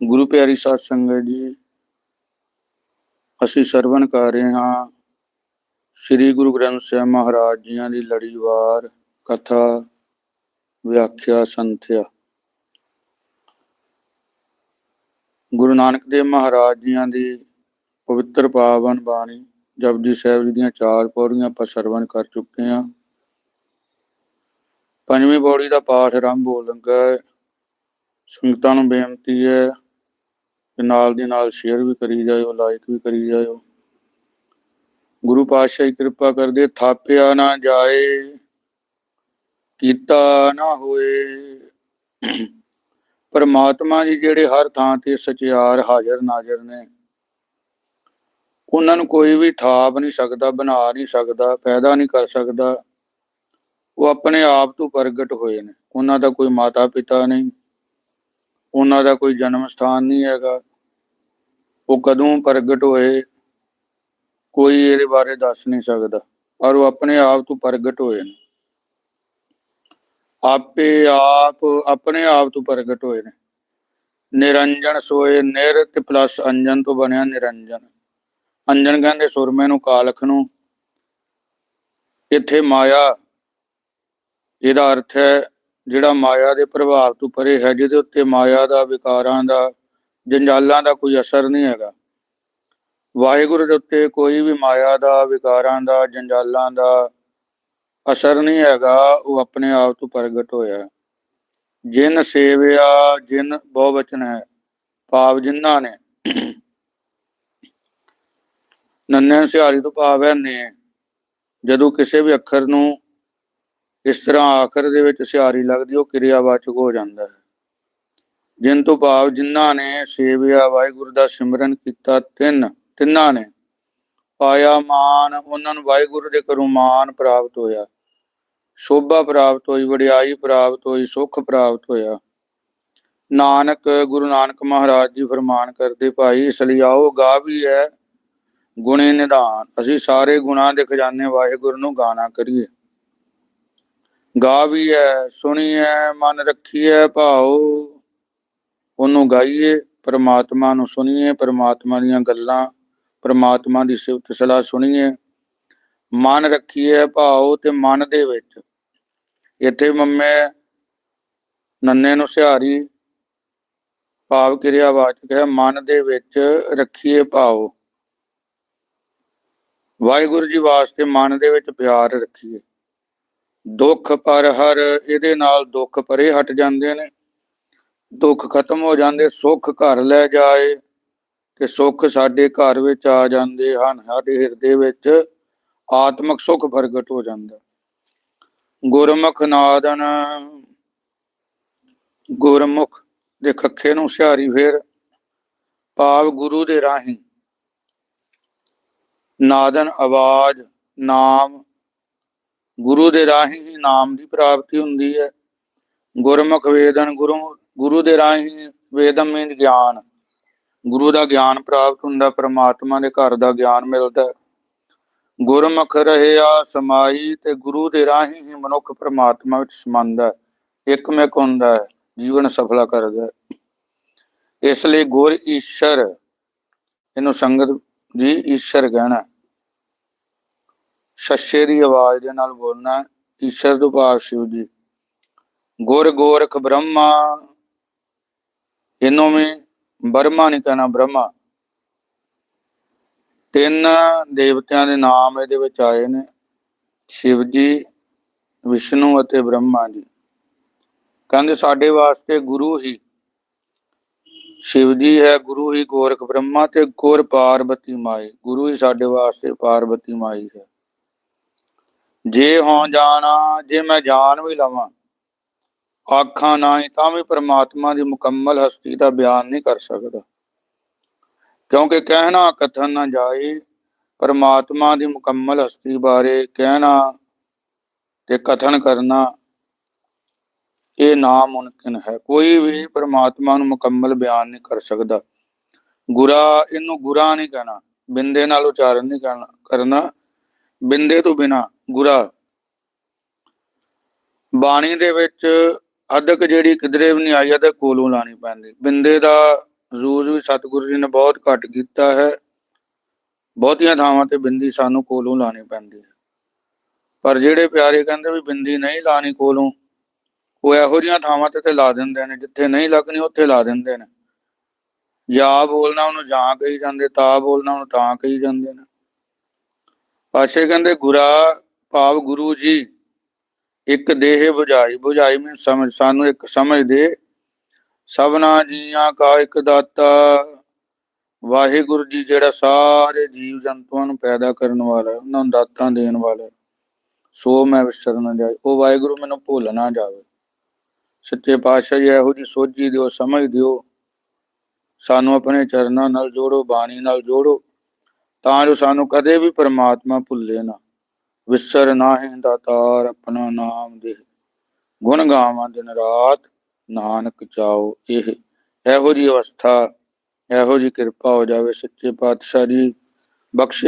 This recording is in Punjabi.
ਗੁਰੂ ਪਿਆਰੀ ਸਾਧ ਸੰਗਤ ਜੀ, ਅਸੀਂ ਸਰਵਣ ਕਰ ਰਹੇ ਹਾਂ ਸ੍ਰੀ ਗੁਰੂ ਗ੍ਰੰਥ ਸਾਹਿਬ ਮਹਾਰਾਜ ਜੀਆਂ ਦੀ ਲੜੀਵਾਰ ਕਥਾ ਵਿਆਖਿਆ ਸੰਥਿਆ। ਗੁਰੂ ਨਾਨਕ ਦੇਵ ਮਹਾਰਾਜ ਜੀਆਂ ਦੀ ਪਵਿੱਤਰ ਪਾਵਨ ਬਾਣੀ ਜਪਜੀ ਸਾਹਿਬ ਜੀ ਦੀਆਂ ਚਾਰ ਪੌੜੀਆਂ ਆਪਾਂ ਸਰਵਣ ਕਰ ਚੁੱਕੇ ਹਾਂ। ਪੰਜਵੀਂ ਪੌੜੀ ਦਾ ਪਾਠ ਆਰੰਭ ਹੋ ਲੱਗਾ ਸੰਗਤਾਂ ਨੂੰ ਬੇਨਤੀ ਹੈ ਕਿ ਨਾਲ ਦੀ ਨਾਲ ਸ਼ੇਅਰ ਵੀ ਕਰੀ ਜਾਇਓ ਲਾਈਕ ਵੀ ਕਰੀ ਜਾਇਓ। ਗੁਰੂ ਪਾਤਸ਼ਾਹ ਜੀ ਕਿਰਪਾ ਕਰਦੇ, ਥਾਪਿਆ ਨਾ ਜਾਏ, ਕੀਤਾ ਨਾ ਹੋਏ। ਪਰਮਾਤਮਾ ਜੀ ਜਿਹੜੇ ਹਰ ਥਾਂ ਤੇ ਸਚਿਆਰ, ਹਾਜ਼ਰ, ਨਾਜ਼ਰ ਨੇ, ਉਹਨਾਂ ਨੂੰ ਕੋਈ ਵੀ ਥਾਪ ਨਹੀਂ ਸਕਦਾ, ਬਣਾ ਨਹੀਂ ਸਕਦਾ, ਪੈਦਾ ਨਹੀਂ ਕਰ ਸਕਦਾ। ਉਹ ਆਪਣੇ ਆਪ ਤੋਂ ਪ੍ਰਗਟ ਹੋਏ ਨੇ। ਉਹਨਾਂ ਦਾ ਕੋਈ ਮਾਤਾ ਪਿਤਾ ਨਹੀਂ, ਉਹਨਾਂ ਦਾ ਕੋਈ ਜਨਮ ਸਥਾਨ ਨਹੀਂ ਹੈਗਾ। ਉਹ ਕਦੋਂ ਪ੍ਰਗਟ ਹੋਏ, ਕੋਈ ਇਹਦੇ ਬਾਰੇ ਦੱਸ ਨਹੀਂ ਸਕਦਾ, ਪਰ ਉਹ ਆਪਣੇ ਆਪ ਤੋਂ ਪ੍ਰਗਟ ਹੋਏ ਨੇ। ਆਪੇ ਆਪ, ਆਪਣੇ ਆਪ ਤੋਂ ਪ੍ਰਗਟ ਹੋਏ ਨੇ। ਨਿਰੰਜਨ ਸੋਏ ਨਿਰ ਤੇ ਪਲੱਸ ਅੰਜਨ ਤੋਂ ਬਣਿਆ ਨਿਰੰਜਨ। ਅੰਜਨ ਕਹਿੰਦੇ ਸੁਰਮੇ ਨੂੰ ਕਾਲਖ ਨੂੰ। ਇੱਥੇ ਮਾਇਆ, ਇਹਦਾ ਅਰਥ ਹੈ ਜਿਹੜਾ ਮਾਇਆ ਦੇ ਪ੍ਰਭਾਵ ਤੋਂ ਪਰੇ ਹੈ, ਜਿਹਦੇ ਉੱਤੇ ਮਾਇਆ ਦਾ ਵਿਕਾਰਾਂ ਦਾ ਜੰਜਾਲਾਂ ਦਾ ਕੋਈ ਅਸਰ ਨਹੀਂ ਹੈਗਾ। ਵਾਹਿਗੁਰੂ ਦੇ ਉੱਤੇ ਕੋਈ ਵੀ ਮਾਇਆ ਦਾ, ਵਿਕਾਰਾਂ ਦਾ, ਜੰਜਾਲਾਂ ਦਾ ਅਸਰ ਨਹੀਂ ਹੈਗਾ, ਉਹ ਆਪਣੇ ਆਪ ਤੋਂ ਪ੍ਰਗਟ ਹੋਇਆ ਜਿਨ ਸੇਵਿਆ, ਜਿਨ ਬਹੁਵਚਨ ਹੈ, ਭਾਵ ਜਿਨ੍ਹਾਂ ਨੇ। ਨੰਨੇ ਸਿਹਾਰੀ ਤੋਂ ਭਾਵ ਹੈ ਨੇ ਜਦੋਂ ਕਿਸੇ ਵੀ ਅੱਖਰ ਨੂੰ ਇਸ ਤਰ੍ਹਾਂ ਆਖਰ ਦੇ ਵਿੱਚ ਸਿਹਾਰੀ ਲੱਗਦੀ ਉਹ ਕਿਰਿਆਵਾਚਕ ਹੋ ਜਾਂਦਾ ਹੈ। ਜਿਨ ਤੋਂ ਭਾਵ ਜਿਨ੍ਹਾਂ ਨੇ ਸੇਵਿਆ, ਵਾਹਿਗੁਰੂ ਦਾ ਸਿਮਰਨ ਕੀਤਾ, ਤਿੰਨ, ਤਿੰਨਾਂ ਨੇ। ਪਾਇਆ ਮਾਨ, ਉਹਨਾਂ ਨੂੰ ਵਾਹਿਗੁਰੂ ਦੇ ਕਰੋ ਮਾਨ ਪ੍ਰਾਪਤ ਹੋਇਆ। ਸ਼ੋਭਾ ਪ੍ਰਾਪਤ ਹੋਈ, ਵਡਿਆਈ ਪ੍ਰਾਪਤ ਹੋਈ, ਸੁੱਖ ਪ੍ਰਾਪਤ ਹੋਇਆ। ਨਾਨਕ, ਗੁਰੂ ਨਾਨਕ ਮਹਾਰਾਜ ਜੀ ਫਰਮਾਨ ਕਰਦੇ, ਭਾਈ, ਇਸ ਲਈ ਆਓ, ਗਾ ਵੀ ਹੈ ਗੁਣੇ ਨਿਧਾਨ। ਅਸੀਂ ਸਾਰੇ ਗੁਣਾਂ ਦੇ ਖਜ਼ਾਨੇ ਵਾਹਿਗੁਰੂ ਨੂੰ ਗਾਣਾ ਕਰੀਏ। ਗਾ ਵੀ ਹੈ ਸੁਣੀਏ ਮਨ ਰੱਖੀਏ ਭਾਉ ਉਹਨੂੰ ਗਾਈਏ, ਪਰਮਾਤਮਾ ਨੂੰ ਸੁਣੀਏ, ਪਰਮਾਤਮਾ ਦੀਆਂ ਗੱਲਾਂ, ਪ੍ਰਮਾਤਮਾ ਦੀ ਸਿਫਤ ਸਲਾਹ ਸੁਣੀਏ। ਮਨ ਰੱਖੀਏ ਭਾਉ ਤੇ ਮਨ ਦੇ ਵਿੱਚ। ਇੱਥੇ ਮੰਮੇ ਨੰਨੇ ਨੂੰ ਸਿਹਾਰੀ, ਭਾਵ ਕਿਰਿਆ ਵਾਚਕ ਹੈ, ਮਨ ਦੇ ਵਿੱਚ ਰੱਖੀਏ ਭਾਉ। ਵਾਹਿਗੁਰੂ ਜੀ ਵਾਸਤੇ ਮਨ ਦੇ ਵਿੱਚ ਪਿਆਰ ਰੱਖੀਏ। ਦੁੱਖ ਪਰ ਹਰ, ਇਹਦੇ ਨਾਲ ਦੁੱਖ ਪਰੇ ਹਟ ਜਾਂਦੇ ਨੇ। ਦੁੱਖ ਖਤਮ ਹੋ ਜਾਂਦੇ, ਸੁੱਖ ਘਰ ਲੈ ਜਾਏ ਤੇ ਸੁੱਖ ਸਾਡੇ ਘਰ ਵਿੱਚ ਆ ਜਾਂਦੇ ਹਨ। ਸਾਡੇ ਹਿਰਦੇ ਵਿੱਚ ਆਤਮਿਕ ਸੁੱਖ ਪ੍ਰਗਟ ਹੋ ਜਾਂਦਾ। ਗੁਰਮੁਖ ਨਾਦਨ, ਗੁਰਮੁਖ ਦੇ ਖੱਖੇ ਨੂੰ ਸਿਹਾਰੀ ਫੇਰ, ਭਾਵ ਗੁਰੂ ਦੇ ਰਾਹੀਂ। ਨਾਦਨ, ਆਵਾਜ਼, ਨਾਮ, ਗੁਰੂ ਦੇ ਰਾਹੀਂ ਹੀ ਨਾਮ ਦੀ ਪ੍ਰਾਪਤੀ ਹੁੰਦੀ ਹੈ। ਗੁਰਮੁਖ ਵੇਦਨ ਗੁਰੂ ਗੁਰੂ ਦੇ ਰਾਹੀਂ ਵੇਦਮ ਮੀਨ ਗਿਆਨ ਗੁਰੂ ਦਾ ਗਿਆਨ ਪ੍ਰਾਪਤ ਹੁੰਦਾ, ਪ੍ਰਮਾਤਮਾ ਦੇ ਘਰ ਦਾ ਗਿਆਨ ਮਿਲਦਾ ਹੈ। ਗੁਰਮੁਖ ਰਹਿਆ ਸਮਾਈ ਤੇ ਗੁਰੂ ਦੇ ਰਾਹੀਂ ਹੀ ਮਨੁੱਖ ਪਰਮਾਤਮਾ ਵਿੱਚ ਸਮਾਉਂਦਾ ਹੈ ਹੁੰਦਾ ਹੈ, ਜੀਵਨ ਸਫਲਾ ਕਰਦਾ ਇਸ ਲਈ ਗੁਰ ਈਸ਼ਰ, ਇਹਨੂੰ ਸੰਗਤ ਜੀ ਈਸ਼ਰ ਕਹਿਣਾ ਸ਼ਸੇ ਦੀ ਆਵਾਜ਼ ਦੇ ਨਾਲ ਬੋਲਣਾ ਹੈ। ਈਸ਼ਰ ਤੋਂ ਭਾਵ ਸ਼ਿਵ ਜੀ ਗੁਰ ਗੋਰਖ ਬ੍ਰਹਮਾ ਇਹਨੂੰ ਵੀ ਬਰਮਾ ਨਹੀਂ ਕਹਿਣਾ, ਬ੍ਰਹਮਾ। ਤਿੰਨ ਦੇਵਤਿਆਂ ਦੇ ਨਾਮ ਇਹਦੇ ਵਿੱਚ ਆਏ ਨੇ, ਸ਼ਿਵ ਜੀ, ਵਿਸ਼ਨੂੰ ਅਤੇ ਬ੍ਰਹਮਾ ਜੀ। ਕਹਿੰਦੇ ਸਾਡੇ ਵਾਸਤੇ ਗੁਰੂ ਹੀ, ਸ਼ਿਵ ਜੀ ਹੈ ਗੁਰੂ ਹੀ ਗੋਰਖ ਬ੍ਰਹਮਾ ਤੇ ਗੁਰ ਪਾਰਬਤੀ ਮਾਈ। ਗੁਰੂ ਹੀ ਸਾਡੇ ਵਾਸਤੇ ਪਾਰਬਤੀ ਮਾਈ ਹੈ। ਜੇ ਹੋਂ ਜਾਣਾ, ਜੇ ਮੈਂ ਜਾਣ ਵੀ ਲਵਾਂ ਆਖਾਂ ਨਹੀਂ ਤਾਂ ਵੀ ਪ੍ਰਮਾਤਮਾ ਦੀ ਮੁਕੰਮਲ ਹਸਤੀ ਦਾ ਬਿਆਨ ਨਹੀਂ ਕਰ ਸਕਦਾ। ਕਿਉਂਕਿ ਕਹਿਣਾ ਕਥਨ ਨਾ ਜਾਏ, ਪਰਮਾਤਮਾ ਦੀ ਮੁਕੰਮਲ ਹਸਤੀ ਬਾਰੇ ਕਹਿਣਾ ਤੇ ਕਥਨ ਕਰਨਾ, ਇਹ ਨਾਮੁਮਕਿਨ ਹੈ। ਕੋਈ ਵੀ ਪਰਮਾਤਮਾ ਨੂੰ ਮੁਕੰਮਲ ਬਿਆਨ ਨਹੀਂ ਕਰ ਸਕਦਾ। ਗੁਰਾ, ਇਹਨੂੰ ਗੁਰਾ ਨਹੀਂ ਕਹਿਣਾ, ਬਿੰਦੇ ਨਾਲ ਉਚਾਰਨ ਨਹੀਂ ਕਰਨਾ ਕਰਨਾ, ਬਿੰਦੇ ਤੋਂ ਬਿਨਾ ਗੁਰਾ। ਬਾਣੀ ਦੇ ਵਿੱਚ ਅਦਕ ਜਿਹੜੀ ਕਿਧਰੇ ਵੀ ਨਹੀਂ ਆਈ ਅਦਕ ਕੋਲੋਂ ਲਾਣੀ ਪੈਂਦੀ। ਬਿੰਦੇ ਦਾ ਜੂਜ ਵੀ ਸਤਿਗੁਰੂ ਜੀ ਨੇ ਬਹੁਤ ਘੱਟ ਕੀਤਾ ਹੈ। ਬਹੁਤੀਆਂ ਥਾਵਾਂ ਤੇ ਬਿੰਦੀ ਸਾਨੂੰ ਕੋਲੋਂ ਲਾਣੀ ਪੈਂਦੀ ਹੈ। ਪਰ ਜਿਹੜੇ ਪਿਆਰੇ ਕਹਿੰਦੇ ਵੀ ਬਿੰਦੀ ਨਹੀਂ ਲਾਣੀ ਕੋਲੋਂ, ਉਹ ਇਹੋ ਜਿਹੀਆਂ ਥਾਵਾਂ ਤੇ ਤੇ ਲਾ ਦਿੰਦੇ ਨੇ, ਜਿੱਥੇ ਨਹੀਂ ਲੱਗਣੀ ਉੱਥੇ ਲਾ ਦਿੰਦੇ ਨੇ। ਜਾਂ ਬੋਲਣਾ ਉਹਨੂੰ ਜਾਂ ਕਹੀ ਜਾਂਦੇ, ਤਾਂ ਬੋਲਣਾ ਉਹਨੂੰ ਤਾਂ ਕਹੀ ਜਾਂਦੇ ਨੇ। ਪਾਸ਼ੇ ਕਹਿੰਦੇ, ਗੁਰਾ ਭਾਵ ਗੁਰੂ ਜੀ ਇੱਕ ਦੇਹ 부ਝਾਈ 부ਝਾਈ ਮੈਂ ਸਮਝ, ਸਾਨੂੰ ਇੱਕ ਸਮਝ ਦੇ। ਸਭਨਾ ਜੀਆਂ ਕਾ ਇੱਕ ਦਾਤਾ, ਵਾਹਿਗੁਰੂ ਜੀ ਜਿਹੜਾ ਸਾਰੇ ਜੀਵ ਜੰਤੂਆਂ ਨੂੰ ਪੈਦਾ ਕਰਨ ਵਾਲਾ, ਉਹਨਾਂ ਨੂੰ ਦਾਤਾਂ ਦੇਣ ਵਾਲਾ। ਸੋ ਮੈਂ ਵਿਸਰ ਨਾ ਜਾਏ, ਉਹ ਵਾਹਿਗੁਰੂ ਮੈਨੂੰ ਭੁੱਲ ਨਾ ਜਾਵੇ। ਸੱਚੇ ਪਾਤਸ਼ਾਹ ਜੀ ਇਹੋ ਜੀ ਸੋਝੀ ਦਿਓ, ਸਮਝ ਦਿਓ। ਸਾਨੂੰ ਆਪਣੇ ਚਰਨਾਂ ਨਾਲ ਜੋੜੋ, ਬਾਣੀ ਨਾਲ ਜੋੜੋ। ਤਾਂ ਜੋ ਸਾਨੂੰ ਕਦੇ ਵੀ ਪਰਮਾਤਮਾ ਭੁੱਲੇ ਨਾ। ਵਿਸਰ ਨਾਹੀਂ ਦਾਤਾਰ ਆਪਣਾ ਨਾਮ ਦੇ। ਗੁਣ ਗਾਵਾਂ ਦਿਨ ਰਾਤ, ਨਾਨਕ ਚਾਓ ਇਹ। ਇਹੋ ਜੀ ਅਵਸਥਾ, ਇਹੋ ਜੀ ਕਿਰਪਾ ਹੋ ਜਾਵੇ ਸੱਚੇ ਪਾਤਸ਼ਾਹ ਜੀ ਬਖਸ਼ਿਸ਼